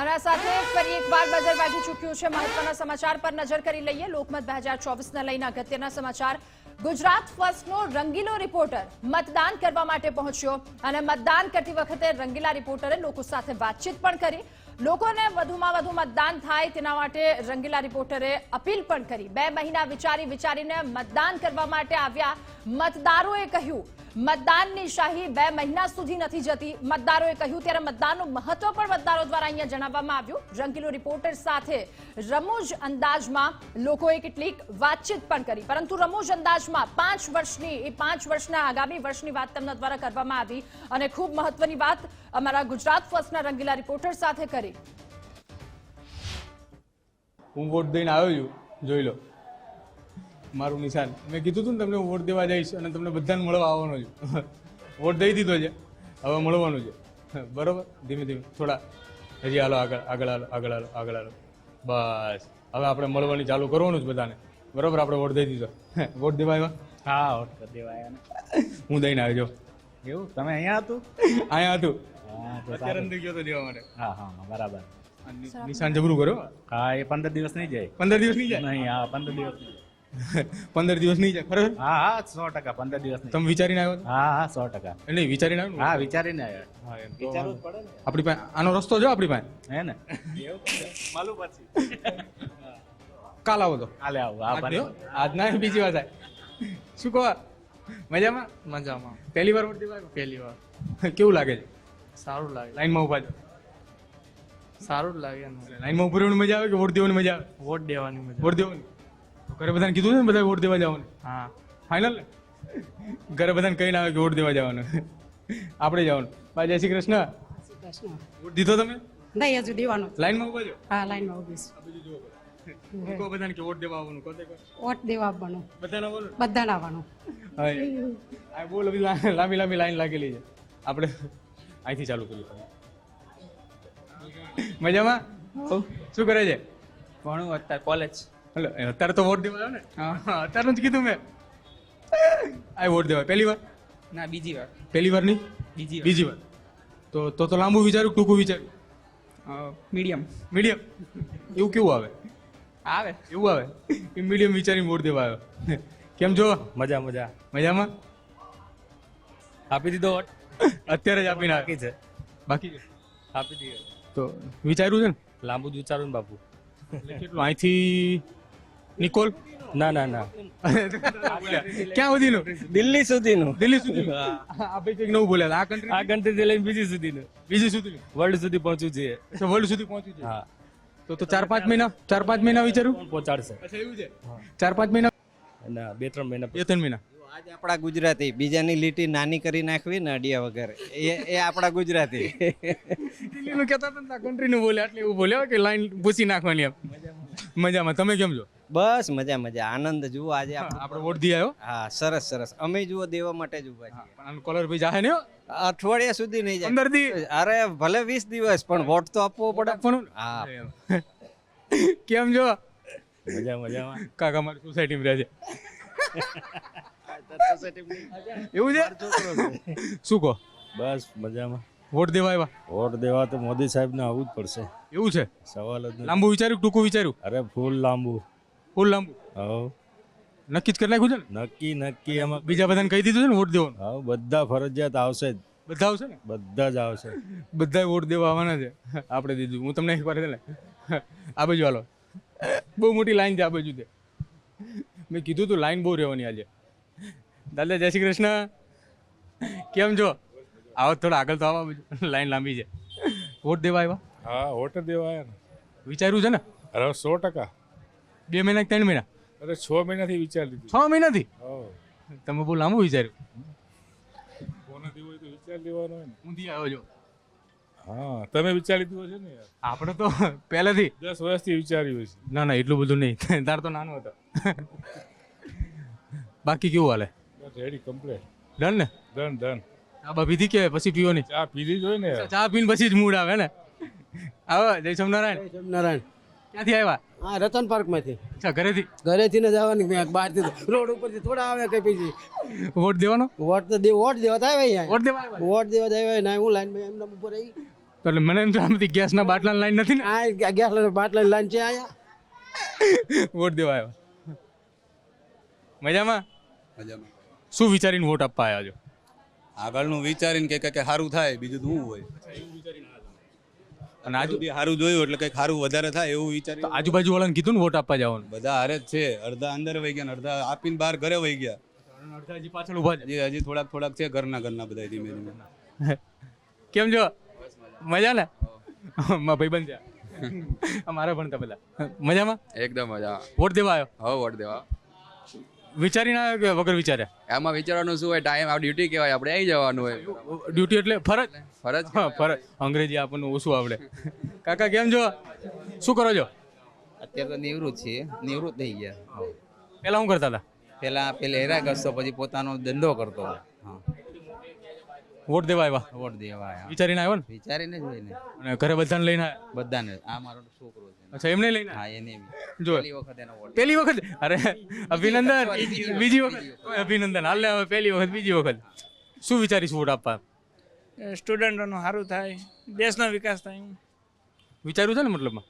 અને સાથે ફરી એકવાર બજાર વાગી ચૂક્યું છે. મહત્વના સમાચાર પર નજર કરી લઈએ. લોકમત બે હજાર ચોવીસને લઈને અગત્યના સમાચાર. ગુજરાત ફર્સ્ટનો રંગીલો રિપોર્ટર મતદાન કરવા માટે પહોંચ્યો અને મતદાન કરતી વખતે રંગીલા રિપોર્ટરે લોકો સાથે વાતચીત પણ કરી. લોકોને વધુમાં વધુ મતદાન થાય તેના માટે રંગીલા રિપોર્ટરે અપીલ પણ કરી. બે મહિના વિચારી વિચારીને મતદાન કરવા માટે આવ્યા મતદારોએ કહ્યું મતદાનની શાહી બે મહિના સુધી નથી જતી. મતદારોએ કહ્યું, ત્યારે મતદાનનું મહત્વ પણ મતદારો દ્વારા અહીંયા જણાવવામાં આવ્યું. રંગીલો રિપોર્ટર સાથે રમૂજ અંદાજમાં લોકોએ કેટલીક વાતચીત પણ કરી. પરંતુ રમૂજ અંદાજમાં પાંચ વર્ષની, એ પાંચ વર્ષના આગામી વર્ષની વાત તેમના દ્વારા કરવામાં આવી. અને ખૂબ મહત્વની વાત અમારા ગુજરાત ફર્સ્ટના રંગીલા રિપોર્ટર સાથે કરી. હું વોટ દઈને આવ્યો છું, જોઈ લો. મારું નિશાન. મેં કીધું હતું ને તમને વોટ દેવા જઈશ અને તમને બધાને મળવા આવવાનો છે. વોટ દઈ દીધો છે. હવે મળવાનું છે. બરોબર? ધીમે ધીમે. થોડા. હજી હાલો આગળ આગળ હાલો આગળ હાલો આગળ હાલો. બસ. હવે આપણે મળવાની ચાલુ કરવાનું જ બધાને. બરોબર? આપણે વોટ દઈ દીધો. વોટ દેવા આવ્યા? હા વોટ કરી દેવાય ને. હું દઈને આવ્યો. એવું? તમે અહીંયા હતું? અહીંયા હતું. હા અત્યારે ગયો તો દેવા માટે. હા હા બરાબર. નિશાન જબરું કર્યો? હા એ પંદર દિવસ નહીં જાય. પંદર દિવસ નહીં જાય? નહીં હા પંદર દિવસ નહીં. પંદર દિવસ નહીં જાય ખરેખર? હા હા સો ટકા પંદર દિવસ નહીં. તમે વિચારીને આવ્યો હતો? હા હા સો ટકા. એટલે વિચારીને આવ્યો ને? હા વિચારીને આવ્યો. હા, એમ તો આપણી પાસે આનો રસ્તો જો આપણી પાસે? હે ને? એવું માલું પછી. કાલ આવો તો. હાલે આવું આ આજ ભલે. નહીં હો. આજ ના બીજી વાત થાય શું કહો? મજામાં? મજામાં. પહેલી વાર વોટ વાર? પહેલી વાર. કેવું લાગે છે? સારું લાગે. લાઈનમાં ઊભા છો? સારું જ લાગે ને લાઈનમાં ઉભું રહેવાની મજા આવે કે વોટ દેવાની મજા આવે? વોટ દેવાની મજા વોટ દેવાની ઘરે બધાને કીધું છે ને બધા વોટ દેવા જવાનું? હા. ફાઇનલ ને ઘરે બધાને કહીને આવે કે વોટ દેવા જવાનું? આપણે જવાનું. ભાઈ જય શ્રી કૃષ્ણ. વોટ દીધો તમે? નહીં હજુ દેવાનો લાઈનમાં ઊભા છો હા લાઈનમાં ઊભી બધાને કે વોટ દેવા આવવાનું છું વોટ દેવા આવવાનું. બધાને આવવાનું બધાને આવવાનું. હા આ બહુ લાંબી લાંબી લાંબી લાઈન લાગેલી છે. આપણે અહીંથી ચાલુ કરીએ. મજામાં? શું કરે છે? ભણું અત્યારે કોલેજ હલો અત્યારે તો વોટ દેવા ને? અત્યારનું જ કીધું મેં. આ વોટ દેવા પહેલી વાર? ના બીજી વાર. પહેલી વાર નહીં બીજી બીજી વાર. તો તો તો લાંબુ વિચાર્યું ટૂંકું વિચાર્યું? મીડિયમ. મીડિયમ? એવું કેવું આવે? આવે. એવું આવે? એ મીડિયમ વિચારીને વોટ દેવા આવ્યો. કેમ છો? મજા મજા. મજામાં? આપી દીધો વોટ? અત્યારે જ આપીને બાકી છે. બાકી છે? આપી દીધો. તો વિચાર્યું છે ને? લાંબુ જ વિચારું ને બાપુ. કેટલું અહીંથી નિકોલ? ના ના ના. ક્યાં સુધીનું? દિલ્હી સુધીનું. દિલ્હી સુધીનું? આ ભાઈ કંઈક નવું બોલ્યા આ કન્ટ્રી આ ગણતરી લઈને બીજી સુધીનું. બીજી સુધીનું? વર્લ્ડ સુધી પહોંચ્યું છે તો વર્લ્ડ સુધી પહોંચ્યું છે? હા. તો તો ચાર પાંચ મહિના ચાર પાંચ મહિના વિચારું? પહોંચાડશે. અચ્છા એવું છે? ચાર પાંચ મહિના? ના બે ત્રણ મહિના બે ત્રણ મહિના. આજે આપણા ગુજરાતી બીજાની લીટી નાની કરી નાખવી ને અડિયા વગર. એ એ આપણા ગુજરાતી. દિલ્હીનું કહેતા હતા કન્ટ્રીનું બોલ્યા એટલે એવું બોલ્યા કે લાઈન પૂછી નાખવાની એમ. મજામાં. તમે કેમ છો? બસ મજા મજા. આનંદ જુઓ આજે આપ- આપણે વોટ દી આવ્યો? હા સરસ સરસ. અમે જુઓ દેવા માટે જ ઊભા છીએ. પણ કોલર ભાઈ જાહે ને અઠવાડિયા સુધી નહીં જાય. અંદર દી? અરે ભલે વીસ દિવસ પણ વોટ તો આપવો પડે. પણ હા. કેમ જો મજા મજામાં. કાકા મારી સોસાયટીમાં રહે છે. એવું છે? શું કહો? બસ મજામાં. વોટ દેવા આવ્યા? વોટ દેવા તો મોદી સાહેબને આવવું જ પડશે. એવું છે? સવાલ જ લાંબુ વિચાર્યું ટૂંકું વિચાર્યું? અરે ફૂલ લાંબુ. ફૂલ લાંબુ. હવ. નક્કી જ કરી નાખ્યું છે ને? નક્કી નક્કી એમાં બીજા બધાને કહી દીધું છે ને વોટ દેવાનું? હા બધા ફરજિયાત આવશે જ. બધા આવશે ને? બધા જ આવશે. બધા વોટ દેવા આવવાના છે. આપણે દીધું. હું તમને એક વાર ને આ બાજુ હાલો. બહુ મોટી લાઈન છે આ બાજુ તે. મેં કીધું તું લાઈન બહુ રહેવાની આજે. દાદા જય શ્રી કૃષ્ણ. કેમ છો? આવો થોડા આગળ તો આવવા બાજુ લાઈન લાંબી છે. વોટ દેવા આવ્યા? હા વોટ દેવા આવ્યા વિચાર્યું છે ને? અરે સો ટકા. બે મહિના કે ત્રણ મહિના? અરે છ મહિનાથી વિચાર લીધું. છ મહિનાથી? હા. તમે બહુ લાંબુ વિચાર્યું. કોને દેવું હોય તો વિચાર લેવાનો હોય ને. ઊંધી આવ્યો છો હા તમે વિચારી લીધું હશે ને આપણે તો પહેલેથી. દસ વર્ષથી વિચાર્યું ના ના એટલું બધું નહીં. તાર તો નાનો હતો. બાકી કેવું હાલે? રેડી કમ્પ્લેટ ડન ને? Done done. આ બા પીધી કે પછી પીવાની. ચા પીધી જ હોય ને ચા પીને પછી જ મૂડ આવે ને? આવો જય સોમનારાયણ નારાયણ ક્યાંથી આવ્યા? હા રતન પાર્કમાંથી. અચ્છા ઘરેથી? ઘરેથી ને જવાની મેં બહારથી રોડ ઉપરથી થોડા આવે કઈ પછી. વોટ દેવાનો? વોટ તો દે વોટ દેવા તો આવ્યા વોટ દેવા વોટ દેવા તો આવ્યા ના હું લાઈન એમના ઉપર આવી તો એટલે મને એમ તો આમાંથી ગેસના બાટલા લાઈન નથી ને? આ ગેસ બાટલા લાઈન છે આયા વોટ દેવા આવ્યા? મજામાં? મજામાં. શું વિચારીને વોટ આપવા આવ્યા છો? આગળનું વિચારીને કે કે સારું થાય બીજું તો શું હોય. અને આજુ બી સારું જોયું એટલે કંઈક સારું વધારે થાય એવું વિચાર આજુબાજુ વાળાને કીધું ને વોટ આપવા જવાનું. બધા હારે જ છે. અડધા અંદર વહી ગયા ને અડધા આપીને બહાર ઘરે વહી ગયા. અડધા હજી પાછળ ઊભા છે. હજી હજી થોડાક થોડાક છે ઘરના ઘરના બધા ધીમે ધીમે. કેમ છો? મજા ને? ભાઈ બંધ છે. અમારા ભણતા બધા મજામાં? એકદમ મજા વોટ દેવા આવ્યો? હા વોટ દેવા. વિચારીને આવ્યો કે વગર વિચાર્યા? એમાં વિચારવાનું શું હોય? ટાઈમ આ ડ્યુટી કહેવાય આપણે આવી જવાનું હોય. ડ્યુટી એટલે ફરજ? ફરજ હા ફરજ. અંગ્રેજી આપણને ઓછું આવડે. કાકા કેમ છો? શું કરો છો? અત્યારે તો નિવૃત્ત છીએ. નિવૃત્ત થઈ ગયા. પહેલાં શું કરતા હતા? પેલા પેલા હેરા કરતો પછી પોતાનો ધંધો કરતો. હા. વોટ દેવા આવ્યા? વોટ દેવા આવ્યા. વિચારીને આવ્યો ને? વિચારીને જ હોય ને. અને ઘરે બધાને લઈને આવ્યા? બધાને. આ મારો છોકરો છે. અચ્છા એમને લઈને હા એને જો. પહેલી વખત એનો વોટ પહેલી વખત? અરે અભિનંદન. બીજી વખત. અભિનંદન. હાલ હવે પહેલી વખત બીજી વખત. શું વિચારીશ વોટ આપવા? સ્ટુડન્ટોનું સારું થાય. દેશનો વિકાસ થાય વિચાર્યું છે ને મતલબમાં?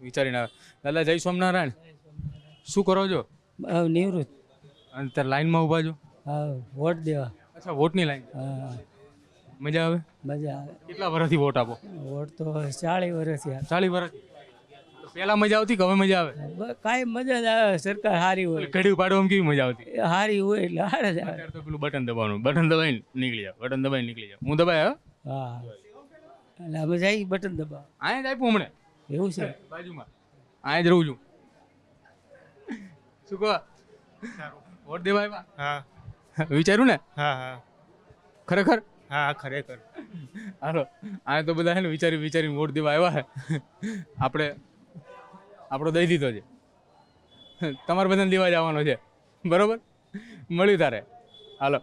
વિચારીને આવે દાદા જય સ્વામિનારાયણ. શું કરો છો? નિવૃત્ત. અને ત્યારે લાઈનમાં ઊભા છો? હા વોટ દેવા. અચ્છા વોટની લાઈન હા. મજા આવે? મજા આવે. કેટલા વર્ષથી વોટ આપો? વોટ તો ચાલીસ વર્ષથી ચાલીસ વર્ષ પહેલા મજા આવતી કે હવે મજા આવે? કાંઈ મજા જ આવે સરકાર સારી હોય. ઘડી પાડવામાં કેવી મજા આવતી? સારી હોય એટલે હારે જ આવે. તો પેલું બટન દબાવવાનું. બટન દબાઈ નીકળી જાવ બટન દબાઈને નીકળી જાવ હું દબાય હા. એટલે હવે જાય બટન દબાવ. અહીંયા જ આપ્યું હમણાં? એવું છે? બાજુમાં. અહીંયા જ રહું છું. શું કહો? વોટ દેવા હા. વિચાર્યું ને? હા હા. ખરેખર? હા, ખરેખર. હાલો આ તો બધા ને વિચારી વિચારીને વોટ દેવા આવ્યા છે. આપણે, આપણો દઈ દીધો છે. તમારે બધાને દેવા જવાનો છે. બરોબર? મળ્યું તારે. હાલો.